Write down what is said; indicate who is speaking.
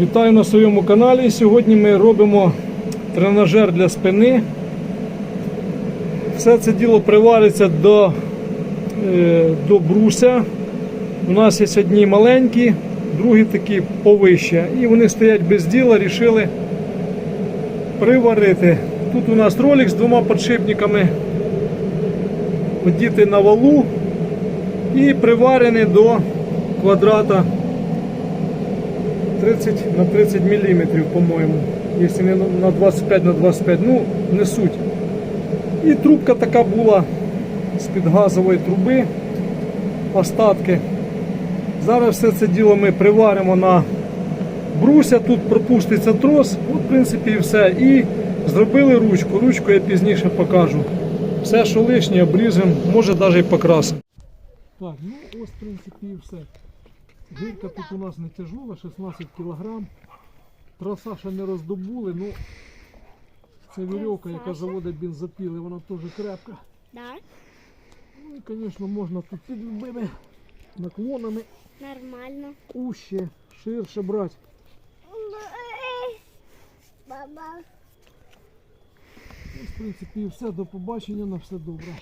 Speaker 1: Вітаю на своєму каналі. Сьогодні ми робимо тренажер для спини. Все це діло привариться до, е, до бруся. У нас є одні маленькі, другі такі повище. І вони стоять без діла, рішили приварити. Тут у нас ролик з двома подшипниками. Одіти на валу і приварений до квадрата 30 на 30 миллиметров, по-моему. Если не на 25 на 25, ну, не суть. І трубка така була з-під газової труби, остатки. Зараз все це діло ми приваримо на бруся, тут пропуститься трос, от, в принципі, і все. І зробили ручку. Ручку я пізніше покажу. Все, що лишнє, обріжемо, може навіть і покрасимо. Так, ну ось, в принципі, і все. Гирка тут у нас не тяжела, 16 кг. Троса ще не роздобули, ну це вірьовка, яка заводить бензопіли, вона теж крепка.
Speaker 2: Да,
Speaker 1: Ну і, звісно, можна тут під любими наклонами
Speaker 2: нормально.
Speaker 1: уще, ширше брати.
Speaker 2: Баба.
Speaker 1: Ну, в принципі, і все. До побачення, на все добре.